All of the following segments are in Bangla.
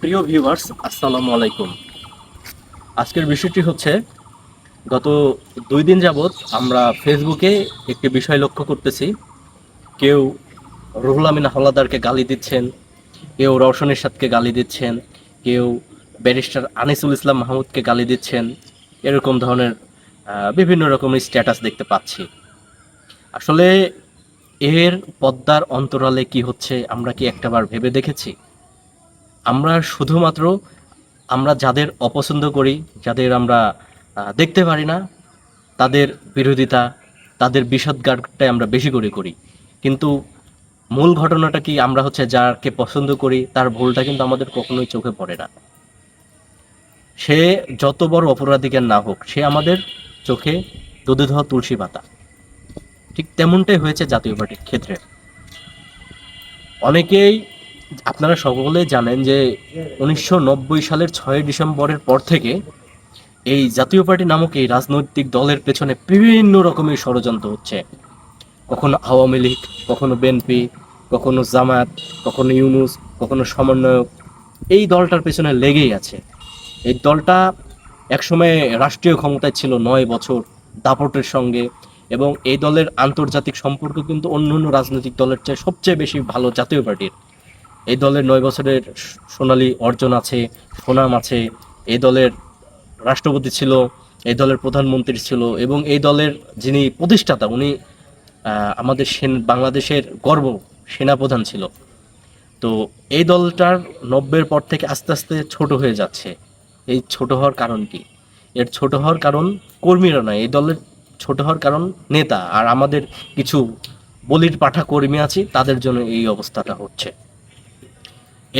প্রিয় ভিউয়ার্স আসসালামু আলাইকুম। আজকের বিষয়টি হচ্ছে, গত দুই দিন যাবৎ আমরা ফেসবুকে একটি বিষয় লক্ষ্য করতেছি। কেউ রুহুল আমিন হাওলাদারকে গালি দিচ্ছেন, কেউ রওশন এরশাদকে গালি দিচ্ছেন, কেউ ব্যারিস্টার আনিসুল ইসলাম মাহমুদকে গালি দিচ্ছেন, এরকম ধরনের বিভিন্ন রকমের স্ট্যাটাস দেখতে পাচ্ছি। আসলে এর পদ্মার অন্তরালে কি হচ্ছে আমরা কি একটাবার ভেবে দেখেছি? আমরা শুধুমাত্র আমরা যাদের অপছন্দ করি, যাদের আমরা দেখতে পারি না, তাদের বিরোধিতা, তাদের বিষদগারটাই আমরা বেশি করে করি। কিন্তু মূল ঘটনাটা কি আমরা হচ্ছে যাকে পছন্দ করি, তার ভুলটা কিন্তু আমাদের কখনোই চোখে পড়ে না। সে যত বড় অপরাধীকের না হোক, সে আমাদের চোখে দুধে ধোয়া তুলসী পাতা। ঠিক তেমনটাই হয়েছে জাতীয় পার্টির ক্ষেত্রে। অনেকেই আপনারা সকলে জানেন যে উনিশশো নব্বই সালের ছয় ডিসেম্বরের পর থেকে এই জাতীয় পার্টি নামক এই রাজনৈতিক দলের পেছনে বিভিন্ন রকমের ষড়যন্ত্র হচ্ছে। কখনো আওয়ামী লীগ, কখনো বিএনপি কখনো জামায়াত, কখনো ইউনুস, কখনো সমন্বয়ক, এই দলটার পেছনে লেগেই আছে। এই দলটা একসময় রাষ্ট্রীয় ক্ষমতায় ছিল নয় বছর দাপটের সঙ্গে এবং এই দলের আন্তর্জাতিক সম্পর্ক কিন্তু অন্য অন্য রাজনৈতিক দলের চেয়ে সবচেয়ে বেশি ভালো জাতীয় পার্টির। এই দলের নয় বছরের সোনালী অর্জন আছে, সুনাম আছে। এই দলের রাষ্ট্রপতি ছিল, এই দলের প্রধানমন্ত্রী ছিল এবং এই দলের যিনি প্রতিষ্ঠাতা, উনি আমাদের সেন, বাংলাদেশের গর্ব সেনাপ্রধান ছিল। তো এই দলটার নব্বের পর থেকে আস্তে আস্তে ছোট হয়ে যাচ্ছে। এই ছোট হওয়ার কারণ কি? এর ছোট হওয়ার কারণ কর্মীরা নয়, এই দলের ছোট হওয়ার কারণ নেতা। আর আমাদের কিছু বলির পাঠা কর্মী আছি, তাদের জন্য এই অবস্থাটা হচ্ছে।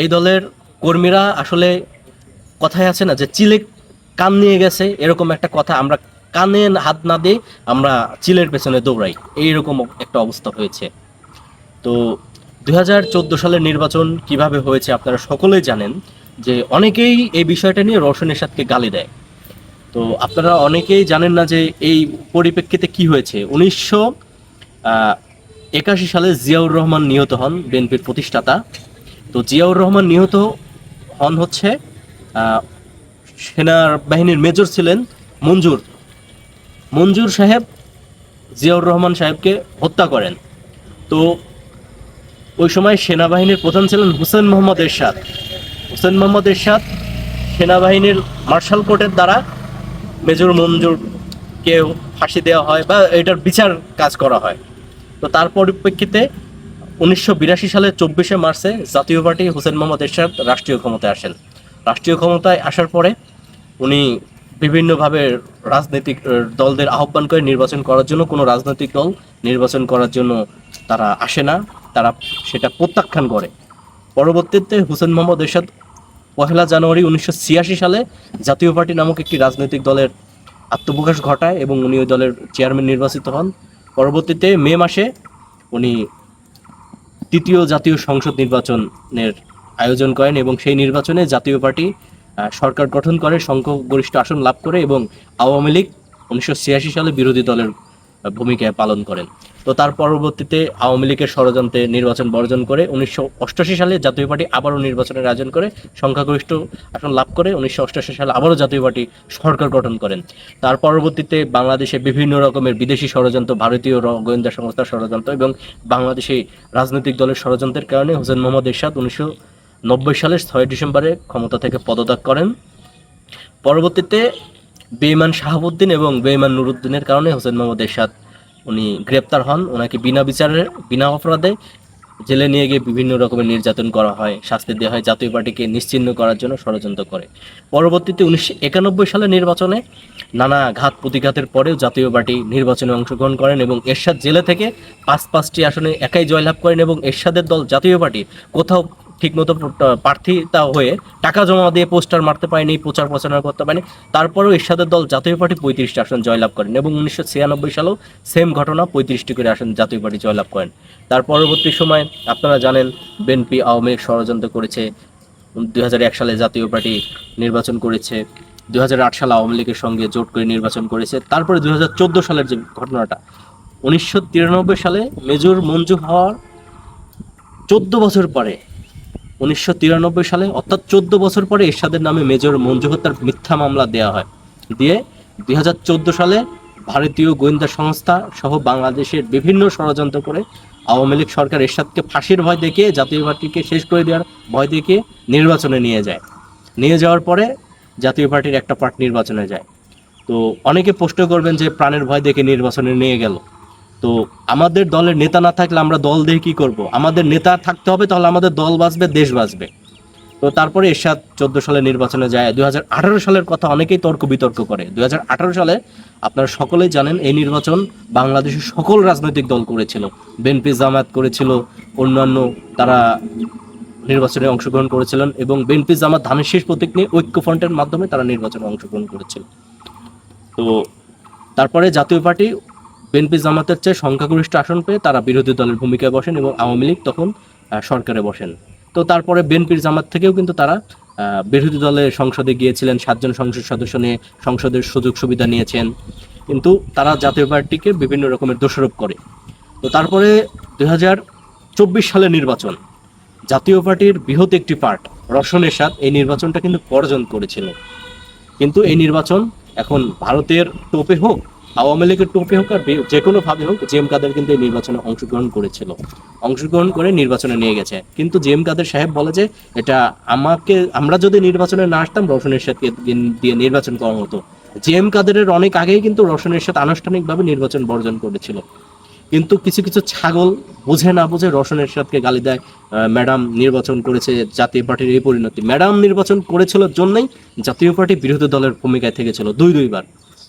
এই দলের কর্মীরা আসলে কথায় আছে না যে চিলে কান নিয়ে গেছে, এরকম একটা কথা আমরা কানে হাত না দিয়ে আমরা চিলের পেছনে দৌড়াই। এইরকম একটা অবস্থা হয়েছে। তো দুই সালের নির্বাচন কীভাবে হয়েছে আপনারা সকলেই জানেন যে অনেকেই এই বিষয়টা নিয়ে রওশন এরশাদকে গালি দেয়। তো আপনারা অনেকেই জানেন না যে এই পরিপ্রেক্ষিতে কি হয়েছে। উনিশশো একাশি সালে জিয়াউর রহমান নিহত হন বিএনপির প্রতিষ্ঠাতা। তো জিয়াউর রহমান নিহত হন হচ্ছে আহ, সেনার বাহিনীর মেজর ছিলেন মঞ্জুর। মঞ্জুর সাহেব জিয়াউর রহমান সাহেবকে হত্যা করেন। তো ওই সময় সেনাবাহিনীর প্রধান ছিলেন হুসেন মোহাম্মদ এরশাদ। হুসেন মোহাম্মদ এরশাদ সেনাবাহিনীর মার্শাল কোর্টের দ্বারা মেজর মঞ্জুরকে ফাঁসি দেওয়া হয় বা এটার বিচার কাজ করা হয়। তো তার পরিপ্রেক্ষিতে উনিশশো সালের চব্বিশে মার্চে জাতীয় পার্টি হুসেন মোহাম্মদ এরশাদ রাষ্ট্রীয় ক্ষমতায় আসেন। রাষ্ট্রীয় ক্ষমতায় আসার পরে উনি বিভিন্নভাবে রাজনৈতিক দলদের আহ্বান করে নির্বাচন করার জন্য, কোনো রাজনৈতিক দল নির্বাচন করার জন্য তারা আসে না, তারা সেটা প্রত্যাখ্যান করে। পরবর্তীতে হুসেন মোহাম্মদ এরশাদ পহেলা জানুয়ারি উনিশশো ছিয়াশি সালে জাতীয় পার্টি নামক একটি রাজনৈতিক দলের আত্মপ্রকাশ ঘটায় এবং উনি ওই দলের চেয়ারম্যান নির্বাচিত হন। পরবর্তীতে মে মাসে উনি তৃতীয় জাতীয় সংসদ নির্বাচনের আয়োজন করেন এবং সেই নির্বাচনে জাতীয় পার্টি সরকার গঠন করে, সংখ্যাগরিষ্ঠ আসন লাভ করে এবং আওয়ামী লীগ উনিশশো ছিয়াশি সালে বিরোধী দলের ভূমিকায় ভূমিকা পালন করেন। তো তার পরবর্তীতে আওয়ামী লীগের ষড়যন্ত্রে নির্বাচন বর্জন করে উনিশশো সালে জাতীয় পার্টি আবারও নির্বাচনের আয়োজন করে, সংখ্যাগরিষ্ঠ আসন লাভ করে উনিশশো সালে আবারও জাতীয় পার্টি সরকার গঠন করেন। তার পরবর্তীতে বাংলাদেশে বিভিন্ন রকমের বিদেশি ষড়যন্ত্র, ভারতীয় গোয়েন্দা সংস্থার ষড়যন্ত্র এবং বাংলাদেশি রাজনৈতিক দলের ষড়যন্ত্রের কারণে হোসেন মোহাম্মদ এরশাদ উনিশশো নব্বই সালের ছয় ডিসেম্বরে ক্ষমতা থেকে পদত্যাগ করেন। পরবর্তীতে বেইমান শাহাবুদ্দিন এবং বেইমান নুরুদ্দিনের কারণে হোসেন মোহাম্মদ এরশাদ উনি গ্রেপ্তার হন ওনাকে বিনা বিচারে, বিনা অপরাধে জেলে নিয়ে গিয়ে বিভিন্ন রকমের নির্যাতন করা হয়, শাস্তি দেওয়া হয়, জাতীয় পার্টিকে নিশ্চিহ্ন করার জন্য ষড়যন্ত্র করে। পরবর্তীতে উনিশশো একানব্বই সালের নির্বাচনে নানা ঘাত প্রতিঘাতের পরেও জাতীয় পার্টি নির্বাচনে অংশগ্রহণ করেন এবং এরশাদ জেলে থেকে পাঁচ পাঁচটি আসনে একাই জয়লাভ করেন এবং এরশাদের দল জাতীয় পার্টি কোথাও ঠিকমতো প্র- প্রার্থিতা হয়ে টাকা জমা দিয়ে পোস্টার মারতে পারেনি, প্রচার প্রচারণা করতে পারেনি। তারপরেও এরশাদের দল জাতীয় পার্টি পঁয়ত্রিশটি আসন জয়লাভ করেন এবং উনিশশো ছিয়ানব্বই সালেও সেম ঘটনা পঁয়ত্রিশটি করে আসন জাতীয় পার্টি জয়লাভ করেন। তার পরবর্তী সময় আপনারা জানেন, বিএনপি আওয়ামী ষড়যন্ত্র করেছে দুই হাজার এক সালে জাতীয় পার্টি নির্বাচন করেছে দুই হাজার আট সালে আওয়ামী লীগের সঙ্গে জোট করে নির্বাচন করেছে, তারপরে দুই হাজার চোদ্দ সালের যে ঘটনাটা, উনিশশো তিরানব্বই সালে মেজর মঞ্জু হওয়ার চোদ্দ বছর পরে উনিশশো তিরানব্বই সালে, অর্থাৎ চোদ্দ বছর পরে এরশাদের নামে মেজর মঞ্জু হত্যার মিথ্যা মামলা দেওয়া হয়। দিয়ে দুই হাজার চোদ্দ সালে ভারতীয় গোয়েন্দা সংস্থা সহ বাংলাদেশের বিভিন্ন ষড়যন্ত্র করে আওয়ামী লীগ সরকার এরশাদকে ফাঁসির ভয় দেখিয়ে, জাতীয় পার্টিকে শেষ করে দেওয়ার ভয় দেখিয়ে নির্বাচনে নিয়ে যায়। নিয়ে যাওয়ার পরে জাতীয় পার্টির একটা পার্ট নির্বাচনে যায়। তো অনেকে প্রশ্ন করবেন যে প্রাণের ভয় দেখে নির্বাচনে নিয়ে গেল। তো আমাদের দলের নেতা না থাকলে আমরা দল দিয়ে কি করব? আমাদের নেতা থাকতে হবে, তাহলে আমাদের দল বাঁচবে, দেশ বাঁচবে। তো তারপরে এরশাদ চোদ্দ সালে নির্বাচনে যায়। দুই সালের কথা অনেকেই তর্ক বিতর্ক করে। দুই সালে আপনারা সকলেই জানেন, এই নির্বাচন বাংলাদেশের সকল রাজনৈতিক দল করেছিল। বিএনপি জামায়াত করেছিল, অন্যান্য তারা নির্বাচনে অংশগ্রহণ করেছিলেন এবং বিএনপি জামাত ধানের শেষ প্রতীক নিয়ে ঐক্য ফ্রন্টের মাধ্যমে তারা নির্বাচনে অংশগ্রহণ করেছিল। তো তারপরে জাতীয় পার্টি বিএনপি জামাতের চেয়ে সংখ্যাগরিষ্ঠ আসন পেয়ে তারা বিরোধী দলের ভূমিকায় বসেন এবং আওয়ামী লীগ তখন সরকারে বসেন। তো তারপরে বিএনপির জামাত থেকেও কিন্তু তারা বিরোধী দলের সংসদে গিয়েছিলেন, সাতজন সংসদ সদস্য নিয়ে সংসদের সুযোগ সুবিধা নিয়েছেন। কিন্তু তারা জাতীয় পার্টিকে বিভিন্ন রকমের দোষারোপ করে। তো তারপরে দুই সালের নির্বাচন, জাতীয় পার্টির বৃহৎ একটি পার্ট রসনের সাথ এই নির্বাচনটা কিন্তু বর্জন করেছিল। কিন্তু এই নির্বাচন এখন ভারতের টোপে হোক আওয়ামী লীগের টোপে হোক আর যে কোনো ভাবে হোক জেএম কাদের কিন্তু এই নির্বাচনে অংশগ্রহণ করেছিল। অংশগ্রহণ করে নির্বাচনে নিয়ে গেছে। কিন্তু জেএম কাদের সাহেব বলে যে, এটা আমাকে, আমরা যদি নির্বাচনে না আসতাম রওশনের সাথে দিয়ে নির্বাচন করা হতো। জেএম কাদেরের অনেক আগেই কিন্তু রওশনের সাথে আনুষ্ঠানিকভাবে নির্বাচন বর্জন করেছিল। কিন্তু কিছু কিছু ছাগল বুঝে না বুঝে রওশন এরশাদকে গালি দেয় ম্যাডাম নির্বাচন করেছে, জাতীয় পার্টির এই পরিণতি। ম্যাডাম নির্বাচন করেছিল জন্যই জাতীয় পার্টি বিরোধী দলের ভূমিকায় থেকেছিল, দুই, দুইবার।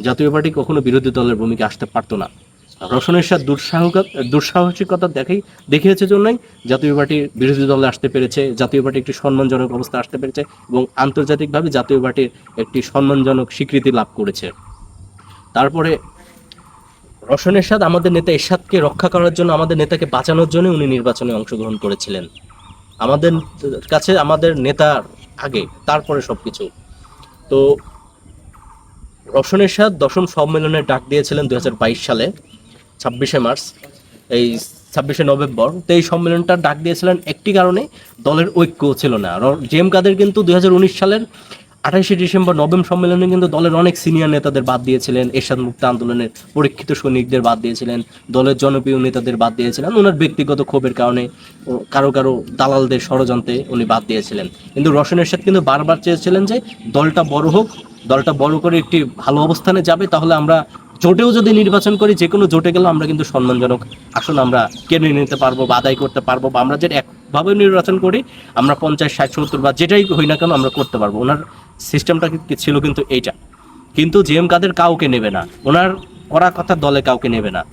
জাতীয় পার্টি কখনো বিরোধী দলের ভূমিকা আসতে পারতো না। রসনের এরশাদ দুঃসাহক দুঃসাহসিকতা দেখাই দেখিয়েছে জন্যই জাতীয় পার্টি বিরোধী দলে আসতে পেরেছে, জাতীয় পার্টি একটি সম্মানজনক অবস্থা আসতে পেরেছে এবং আন্তর্জাতিকভাবে জাতীয় পার্টির একটি সম্মানজনক স্বীকৃতি লাভ করেছে। তারপরে রসনের এরশাদ আমাদের নেতা এরশাদকে রক্ষা করার জন্য, আমাদের নেতাকে বাঁচানোর জন্য উনি নির্বাচনে অংশগ্রহণ করেছিলেন। আমাদের কাছে আমাদের নেতার আগে, তারপরে সবকিছু। তো রওশন এরশাদ দশম সম্মেলনের ডাক দিয়েছিলেন দুই হাজার বাইশ সালে, ছাব্বিশে মার্চ, এই ছাব্বিশে নভেম্বর। তো এই সম্মেলনটা ডাক দিয়েছিলেন একটি কারণে, দলের ঐক্য ছিল না। জেএম কাদের কিন্তু দুই সালের আঠাশে ডিসেম্বর নবম সম্মেলনে কিন্তু দলের অনেক সিনিয়র নেতাদের বাদ দিয়েছিলেন। এরশাদ মুক্ত আন্দোলনের পরীক্ষিত সৈনিকদের বাদ দিয়েছিলেন। দলের জনপ্রিয় নেতাদের বাদ দিয়েছিলেন। ওনার ব্যক্তিগত ক্ষোভের কারণে কারও কারও দালালদের ষড়যন্ত্রে উনি বাদ দিয়েছিলেন। কিন্তু রশন এরশাদ কিন্তু বারবার চেয়েছিলেন যে দলটা বড় হোক দলটা বড় করে একটি ভালো অবস্থানে যাবে, তাহলে আমরা জোটেও যদি নির্বাচন করি যে কোনো জোটে গেলে আমরা কিন্তু সম্মানজনক আসন আমরা কেড়ে নিতে পারব বা আদায় করতে পারব বা আমরা যেটা একভাবে নির্বাচন করি, আমরা পঞ্চাশ, ষাট, সত্তর বা যেটাই হই না কেন আমরা করতে পারব। ওনার সিস্টেমটা ছিল কিন্তু এইটা। কিন্তু জিএম কাদের কাউকে নেবে না। ওনার করা কথা দলে কাউকে নেবে না।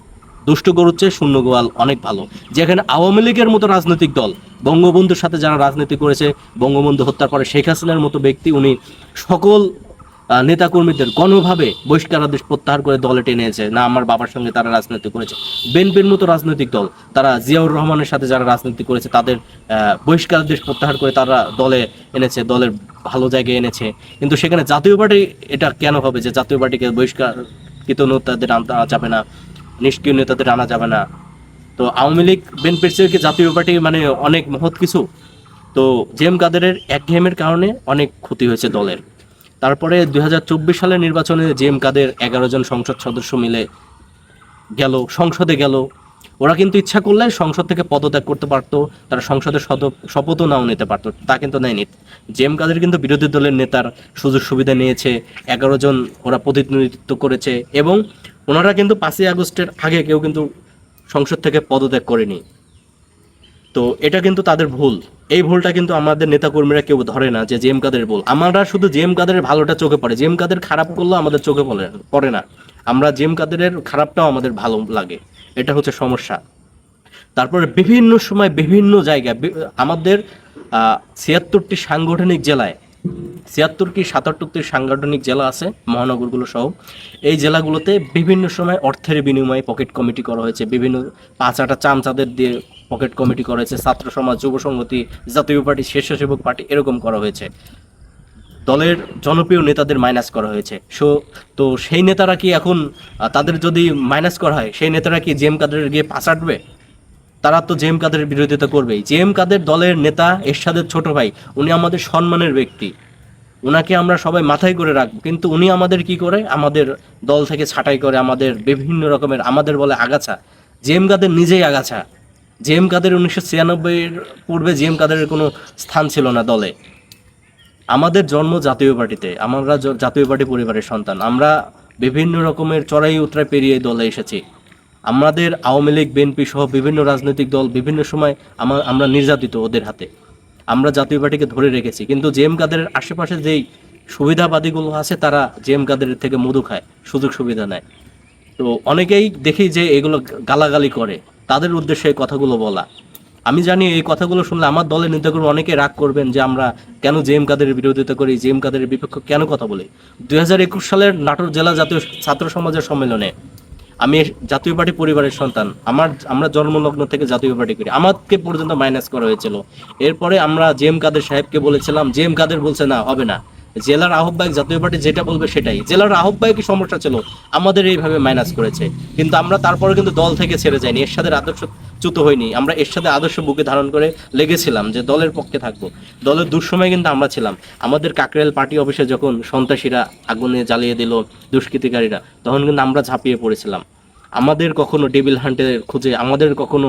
দুষ্ট চেয়ে শূন্য গোয়াল অনেক ভালো। যেখানে আওয়ামী লীগের মতো রাজনৈতিক দল, বঙ্গবন্ধুর সাথে যারা রাজনীতি করেছে, বঙ্গবন্ধু হত্যার পরে শেখ হাসিনার মতো ব্যক্তি, উনি সকল নেতাকর্মীদের গণভাবে বহিষ্কারাদেশ প্রত্যাহার করে দলে টেনে এনেছে। না আমার বাবার সঙ্গে তারা রাজনীতি করেছে। বিএনপির মতো রাজনৈতিক দল তারা জিয়াউর রহমানের সাথে যারা রাজনীতি করেছে তাদের আহ, বহিষ্কারাদেশ প্রত্যাহার করে তারা দলে এনেছে দলের ভালো জায়গায় এনেছে। কিন্তু সেখানে জাতীয় পার্টি এটা কেন হবে যে জাতীয় পার্টিকে বহিষ্কারকৃত নেতাদের আনা যাবে না নিষ্ক্রিয় নেতাদের আনা যাবে না? তো আওয়ামী লীগ বিএনপির চেয়ে জাতীয় পার্টি মানে অনেক মহৎ কিছু? তো জেএম কাদেরের একঘেয়েমের কারণে অনেক ক্ষতি হয়েছে দলের। তারপরে দুই সালের নির্বাচনে জেএম কাদের এগারো জন সংসদ সদস্য মিলে গেল, সংসদে গেল। ওরা কিন্তু ইচ্ছা করলে সংসদ থেকে পদত্যাগ করতে পারতো, তারা সংসদের সদ- শপথও নাও নিতে পারতো, তা কিন্তু নেয়নি। জেএম কাদের কিন্তু বিরোধী দলের নেতার সুযোগ সুবিধা নিয়েছে, এগারো জন ওরা প্রতিনিধিত্ব করেছে এবং ওনারা কিন্তু পাঁচই আগস্টের আগে কেউ কিন্তু সংসদ থেকে পদত্যাগ করেনি। তো এটা কিন্তু তাদের ভুল। এই ভুলটা কিন্তু আমাদের নেতাকর্মীরা কেউ ধরে না যে জেএম কাদের ভুল। আমরা শুধু জেএম কাদের ভালোটা চোখে পড়ে। জেএম কাদের খারাপ করলেও আমাদের চোখে পড়ে পড়ে না। আমরা জেম কাদেরের খারাপটাও আমাদের ভালো লাগে। এটা হচ্ছে সমস্যা। তারপরে বিভিন্ন সময় বিভিন্ন জায়গায় আমাদের ছিয়াত্তরটি সাংগঠনিক জেলায় ছিয়াত্তর কি সাতাত্তরটি সাংগঠনিক জেলা আছে, মহানগরগুলো সহ। এই জেলাগুলোতে বিভিন্ন সময় অর্থের বিনিময়ে পকেট কমিটি করা হয়েছে। বিভিন্ন পাঁচ আটা চামচাদের দিয়ে পকেট কমিটি করা হয়েছে ছাত্র সমাজ, যুব সংহতি, জাতীয় পার্টি, স্বেচ্ছাসেবক পার্টি, এরকম করা হয়েছে। দলের জনপ্রিয় নেতাদের মাইনাস করা হয়েছে। সো, তো সেই নেতারা কি এখন তাদের যদি মাইনাস করা হয়, সেই নেতারা কি জেম কাদের গিয়ে পাচাটবে তারা তো জেএম কাদের বিরোধিতা করবেই। জেএম কাদের দলের নেতা এরশাদের ছোট ভাই, উনি আমাদের সম্মানের ব্যক্তি। ওনাকে আমরা সবাই মাথায় করে রাখব। কিন্তু উনি আমাদের কি করে? আমাদের দল থেকে ছাঁটাই করে, আমাদের বিভিন্ন রকমের, আমাদের বলে আগাছা। জেএম কাদের নিজেই আগাছা। জেএম কাদের উনিশশো ছিয়ানব্বইয়ের পূর্বে জেএম কাদের কোনো স্থান ছিল না দলে। আমাদের জন্ম জাতীয় পার্টিতে, আমরা জাতীয় পার্টি পরিবারের সন্তান। আমরা বিভিন্ন রকমের চড়াই উতরাই পেরিয়ে দলে এসেছি। আমাদের আওয়ামী লীগ, বিএনপি সহ বিভিন্ন রাজনৈতিক দল বিভিন্ন সময় আমা- আমরা নির্যাতিত ওদের হাতে। আমরা জাতীয় পার্টিকে ধরে রেখেছি। কিন্তু জে এম কাদের আশেপাশে যেই সুবিধাবাদীগুলো আছে, তারা জে এম কাদের থেকে মধু খায়। সুযোগ সুবিধা নেয়। তো অনেকেই দেখি যে এগুলো গালাগালি করে। তাদের উদ্দেশ্যে এই কথাগুলো বলা। আমি জানি এই কথাগুলো শুনলে আমার দলের নেতাগুলো অনেকে রাগ করবেন যে আমরা কেন জেএম কাদের বিরোধিতা করি, জেএম কাদের বিপক্ষে কেন কথা বলি। দুই হাজার একুশ সালের নাটোর জেলা জাতীয় ছাত্র সমাজের সম্মেলনে আমি জাতীয় পার্টি পরিবারের সন্তান, আমার, আমরা জন্মলগ্ন থেকে জাতীয় পার্টি করি। আমাকে পর্যন্ত মাইনাস করা হয়েছিল। এরপরে আমরা জেএম কাদের সাহেবকে বলেছিলাম, জেএম কাদের বলছে না, হবে না। জেলার আহ্বায়ক জাতীয় পার্টি যেটা বলবে সেটাই। জেলার আহ্বায়কই সমস্যা ছিল? আমাদের এইভাবে মাইনাস করেছে। কিন্তু আমরা তারপরে কিন্তু দল থেকে ছেড়ে যাইনি এর সাথে আদর্শ চ্যুত হয়নি আমরা এর সাথে আদর্শ বুকে ধারণ করে লেগেছিলাম যে দলের পক্ষে থাকব। দলের দুঃসময় কিন্তু আমরা ছিলাম। আমাদের কাকরেল পার্টি অফিসে যখন সন্ত্রাসীরা আগুনে জ্বালিয়ে দিল দুষ্কৃতিকারীরা, তখন কিন্তু আমরা ঝাঁপিয়ে পড়েছিলাম। আমাদের কখনো ডেবিল হান্টের খুঁজে, আমাদের কখনো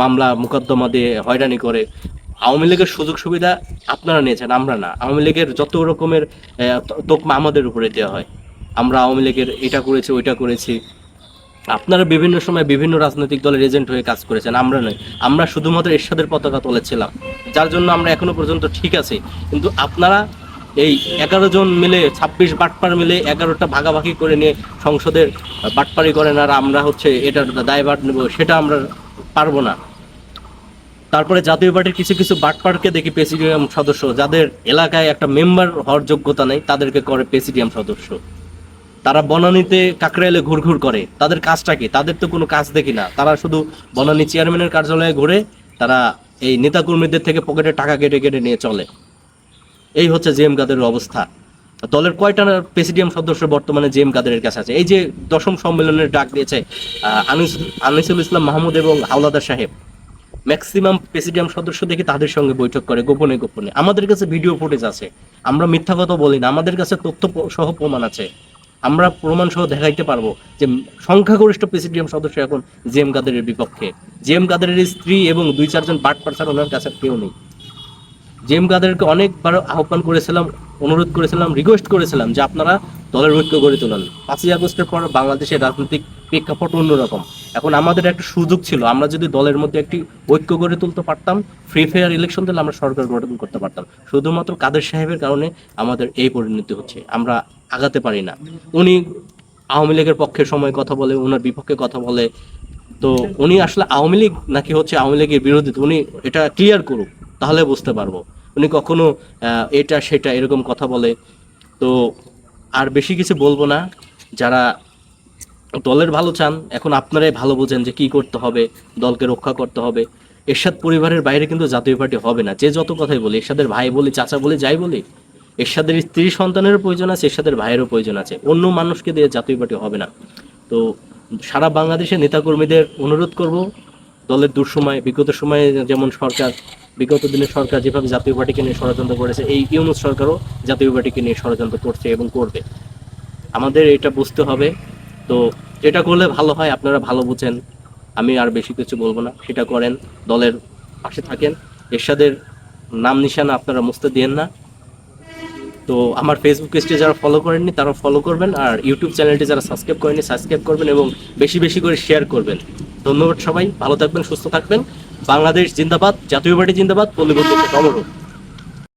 মামলা, মোকদ্দমা দিয়ে হয়রানি করে আওয়ামী লীগের সুযোগ সুবিধা আপনারা নিয়েছেন, আমরা না। আওয়ামী লীগের যত রকমের তোকমা আমাদের উপরে দেওয়া হয়। আমরা আওয়ামী লীগের এটা করেছি, ওইটা করেছি। আপনারা বিভিন্ন সময় বিভিন্ন রাজনৈতিক দলের এজেন্ট হয়ে কাজ করেছেন, আমরা নয়। আমরা শুধুমাত্র এরশাদের পতাকা তুলেছিলাম। যার জন্য আমরা এখনও পর্যন্ত ঠিক আছি। কিন্তু আপনারা এই এগারো জন মিলে, ছাব্বিশ বাটপার মিলে এগারোটা ভাগাভাগি করে নিয়ে সংসদের বাটপারি করেন, আর আমরা হচ্ছে এটার দায়ভার নেব, সেটা আমরা পারব না। তারপরে জাতীয় পার্টির কিছু কিছু বাটপারকে দেখি প্রেসিডিয়াম সদস্য, যাদের এলাকায় একটা মেম্বার হওয়ার যোগ্যতা নেই, তাদেরকে করে প্রেসিডিয়াম সদস্য। তারা বনানীতে কাকরাইলে ঘুরঘুর করে। তাদের কাজটা কি? তাদের তো কোনো কাজ দেখি না। তারা শুধু বনানী চেয়ারম্যানের কার্যালয়ে ঘুরে তারা এই নেতাকর্মীদের থেকে পকেটে টাকা কেটে কেটে নিয়ে চলে। এই হচ্ছে জেএম কাদের অবস্থা। দলের কয়টা প্রেসিডিয়াম সদস্য বর্তমানে জেএম কাদের কাছে আছে? এই যে দশম সম্মেলনের ডাক দিয়েছে আনিসুল ইসলাম মাহমুদ এবং হাওলাদার সাহেব। ম্যাক্সিমাম প্রেসিডিয়াম সদস্য দেখি তাদের সঙ্গে বৈঠক করে গোপনে গোপনে। আমাদের কাছে ভিডিও ফুটেজ আছে। আমরা মিথ্যা কথা বলি না। আমাদের কাছে তথ্য সহ প্রমাণ আছে। আমরা প্রমাণ সহ দেখাইতে পারব যে সংখ্যাগরিষ্ঠ প্রেসিডিয়াম সদস্য এখন জেম কাদের বিপক্ষে। জেম কাদের স্ত্রী এবং দুই চারজন পার্ট পার্সার ওনার কাছে কেউ নেই। জেম কাদেরকে অনেকবার আহ্বান করেছিলাম, অনুরোধ করেছিলাম রিকোয়েস্ট করেছিলাম যে আপনারা দলের ঐক্য গড়ে তুলুন। পাঁচই আগস্টের পর বাংলাদেশের রাজনৈতিক প্রেক্ষাপট অন্যরকম। এখন আমাদের একটা সুযোগ ছিল, আমরা যদি দলের মধ্যে একটি ঐক্য গড়ে তুলতে পারতাম ফ্রি ফেয়ার ইলেকশন দিলে আমরা সরকার গঠন করতে পারতাম। শুধুমাত্র কাদের সাহেবের কারণে আমাদের এই পরিণতি হচ্ছে, আমরা আগাতে পারি না। উনি আওয়ামী লীগের পক্ষে সময় কথা বলে ওনার বিপক্ষে কথা বলে, তো উনি আসলে আওয়ামী লীগ নাকি হচ্ছে আওয়ামী লীগের বিরোধী উনি এটা ক্লিয়ার করুক। তাহলে বুঝতে পারব। উনি কখনো এটা সেটা এরকম কথা বলে। তো আর বেশি কিছু বলব না। যারা দলের ভালো চান, এখন আপনারাই ভালো বোঝেন যে কি করতে হবে, দলকে রক্ষা করতে হবে। এরশাদ পরিবারের বাইরে কিন্তু জাতীয় পার্টি হবে না। যে যত কথাই বলি, এরশাদের ভাই বলি, চাচা বলি, যাই বলি, এরশাদের স্ত্রী সন্তানেরও প্রয়োজন আছে, এরশাদের ভাইয়েরও প্রয়োজন আছে। অন্য মানুষকে দিয়ে জাতীয় পার্টি হবে না। তো সারা বাংলাদেশের নেতাকর্মীদের অনুরোধ করব দলের দুঃসময়, বিগত সময়ে যেমন সরকার, বিগত দিনের সরকার যেভাবে জাতীয় পার্টিকে নিয়ে ষড়যন্ত্র করেছে, এই ইউনুস সরকারও জাতীয় পার্টিকে নিয়ে ষড়যন্ত্র করছে এবং করবে। আমাদের এটা বুঝতে হবে। তো যেটা করলে ভালো হয়, আপনারা ভালো বুঝেন। আমি আর বেশি কিছু বলব না, সেটা করেন, দলের পাশে থাকেন। এরশাদের নাম নিশানা আপনারা মুছতে দিয়েন না। তো আমার ফেসবুক পেজটি যারা ফলো করেননি তারা ফলো করবেন আর ইউটিউব চ্যানেলটি যারা সাবস্ক্রাইব করেনি সাবস্ক্রাইব করবেন এবং বেশি বেশি করে শেয়ার করবেন ধন্যবাদ সবাই, ভালো থাকবেন, সুস্থ থাকবেন বাংলাদেশ জিন্দাবাদ জাতীয় পার্টি জিন্দাবাদ পল্লীবন্ধু অমর হোক।